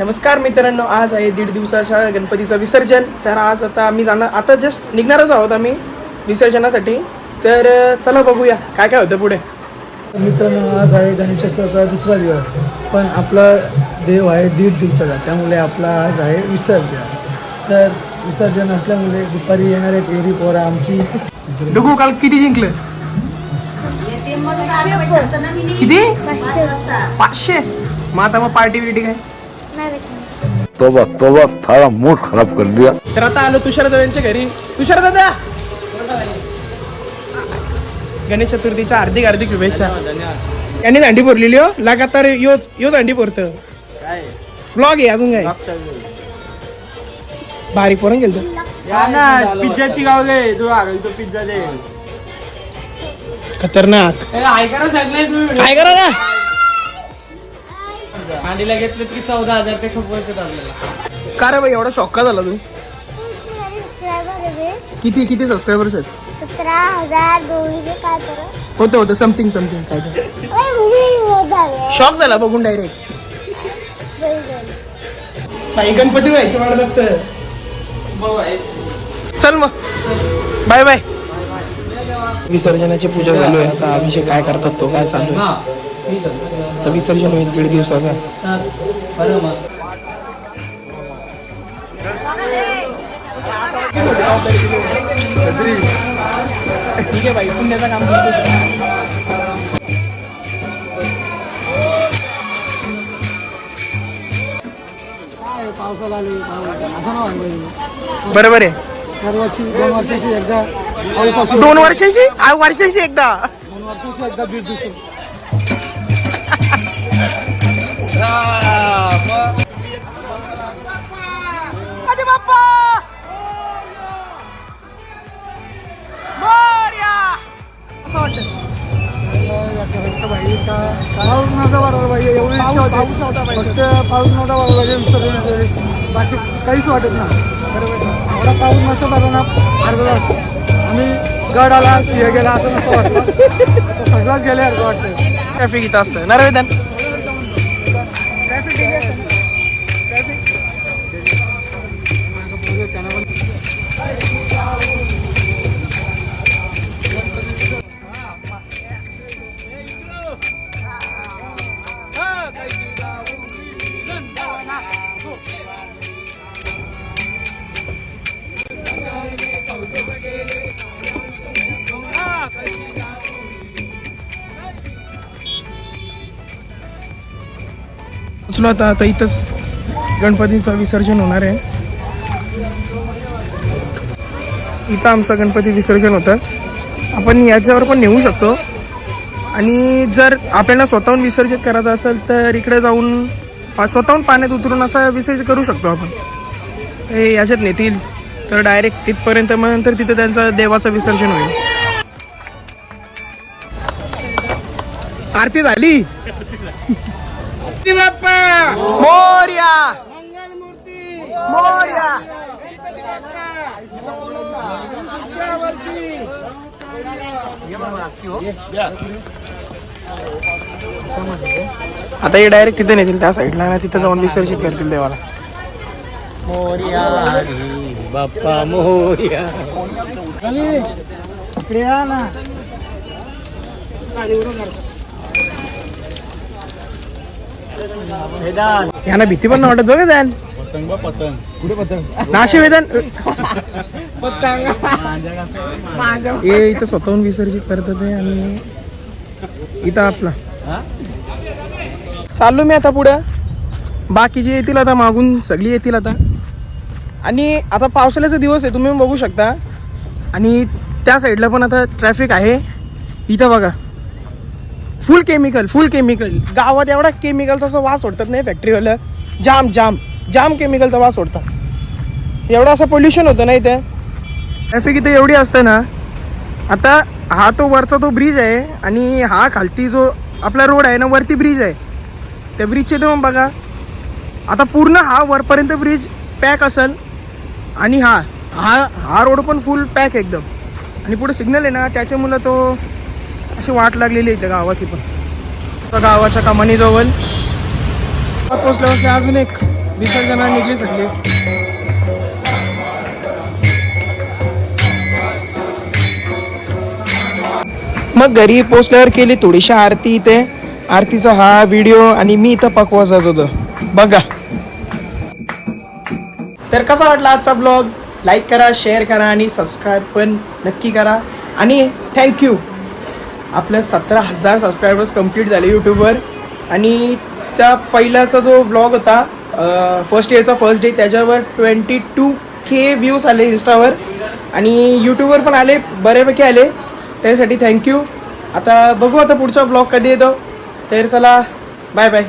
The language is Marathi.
नमस्कार मित्रांनो आज आहे दीड दिवसाच्या गणपतीचं विसर्जन. तर आज आता आम्ही जाणार आता जस्ट निघणारच आहोत आम्ही विसर्जनासाठी. तर चला बघूया काय काय होतं पुढे. मित्रांनो आज आहे गणेशोत्सवाचा दुसरा दिवस पण आपला देव आहे दीड दिवसाचा त्यामुळे आपला आज आहे विसर्जन. तर विसर्जन असल्यामुळे दुपारी येणार आहेत एरी पोरा आमची. डुगू काल किती जिंकलं? किती? पाचशे मग आता मग पार्टी बिर्टी काय? तोबा तोबा थारा मूड खराब कर दिया। तर आता आलो तुषार दादांच्या घरी. तुषार दादा! गणेश चतुर्थीच्या हार्दिक हार्दिक शुभेच्छा. यांनी दांडी पोरलेली हो. लगातार योच यो दांडी पोरत. ब्लॉग आहे अजून काय? बारीक पोरण गेलतो. पिझ्झाची गाव दे. तू आरोग्य पिझ्झा दे. खतरनाक. ऐका सगळे तुम्ही काय करा ना अंडीला घेतलं की चौदा हजार ते खपवायचे आपल्याला का रे भाई एवढा शॉक का झाला तू? किती किती सबस्क्रायबर्स आहेत? सतरा हजार दोनशे काय तर. होतं होतं समथिंग समथिंग काय तर. है शॉक झाला बघून डायरेक्ट काही गणपती व्हायचे वाट चल मग. बाय बाय विसर्जनाची पूजा चालू आहे. आता अभिषेक काय करतात तो काय चालू आहे? तर विसर्जन होईल दीड दिवसाचा ठीक आहे भाई पुण्याचं काम करतो पावसाला आले असं. ना वाटलं बरोबर आहे. दरवर्षी दोन वर्षाची एकदा. दोन वर्षाची? आ, वर्षाची एकदा. दोन वर्षाची एकदा दीड दिवस पाऊस नव्हता बरोबर पाहिजे एवढी पाऊस नव्हता पाहिजे. फक्त पाऊस नव्हता बरोबर पाहिजे विसर्जनाच्या बाकी काहीच वाटत नाही. बरोबर एवढा पाऊस नसतो ना अर्धा आम्ही गड आला सिंह गेला असं नसतं वाटलं. आता सगळंच गेल्यासारखं वाटतं ट्रॅफिक इथं असतं ना रे वेदन पोचलो आता आता इथंच गणपतीचं विसर्जन होणार आहे. इथं आमचं गणपती विसर्जन होतं. आपण याच्यावर पण नेऊ शकतो. आणि जर आपल्याला स्वतःहून विसर्जित करायचं असेल तर इकडे जाऊन पा- स्वतःहून पाण्यात उतरून असा विसर्जित करू शकतो आपण. हे याच्यात नेतील. तर डायरेक्ट तिथपर्यंत मग नंतर तिथं त्यांचं देवाचं विसर्जन होईल. आरती झाली? मोर्या! मोर्या! आता हे डायरेक्ट तिथे नेतील त्या साईडला ना तिथं जाऊन विसर्जित करतील देवाला. बाप्पा मोर्या. इकडे या ना. यांना भीती पण नाही वाटत बघा त्यान नाशे वेदन हे इथं स्वतःहून विसर्जित करतात ते आणि इथं आपला. चाललो मी आता पुढं. बाकीचे येतील आता मागून सगळी येतील आता. आणि आता पावसाळ्याचा दिवस आहे तुम्ही बघू शकता. आणि त्या साईडला पण आता ट्रॅफिक आहे. इथं बघा. फुल केमिकल फुल केमिकल गावात एवढा केमिकलचा असं वास सोडतात नाही फॅक्टरीवालं जाम जाम जाम केमिकलचा वास सोडतात एवढं असं पोल्युशन होतं ना इथे. ट्रॅफिक इथे एवढी असते ना आता हा तो वरचा तो ब्रिज आहे आणि हा खालती जो आपला रोड आहे ना वरती ब्रिज आहे. त्या ब्रिजचे तर मग बघा. आता पूर्ण हा वरपर्यंत ब्रिज पॅक असेल आणि हा हा हा रोड पण फुल पॅक एकदम. आणि पुढे सिग्नल आहे ना त्याच्यामुळं तो अशी वाट लागलेली आहे इथे गावाची पण. त्या गावाच्या कमानीजवळ पोचल्यावरती अजून एक विसर्जना निघली सगळी. मग घरी पोचल्यावर केली थोडीशी आरती इथे. आरतीचा हा व्हिडिओ आणि मी इथं पकवा जात होतो बघा. तर कसा वाटला आजचा ब्लॉग लाईक करा शेअर करा आणि सबस्क्राईब पण नक्की करा. आणि थँक्यू आपल्या सतरा हजार सबस्क्रायबर्स कंप्लीट झाले यूट्यूबवर आणि त्या पहिल्याचा जो ब्लॉग होता फर्स्ट इयरचा फर्स्ट डे त्याच्यावर ट्वेंटी टू के व्ह्यूज आले इन्स्टावर आणि यूट्यूबवर पण आले बऱ्यापैकी आले. त्यासाठी थँक्यू आता बघू आता पुढचा ब्लॉग कधी येतो. तर चला बाय बाय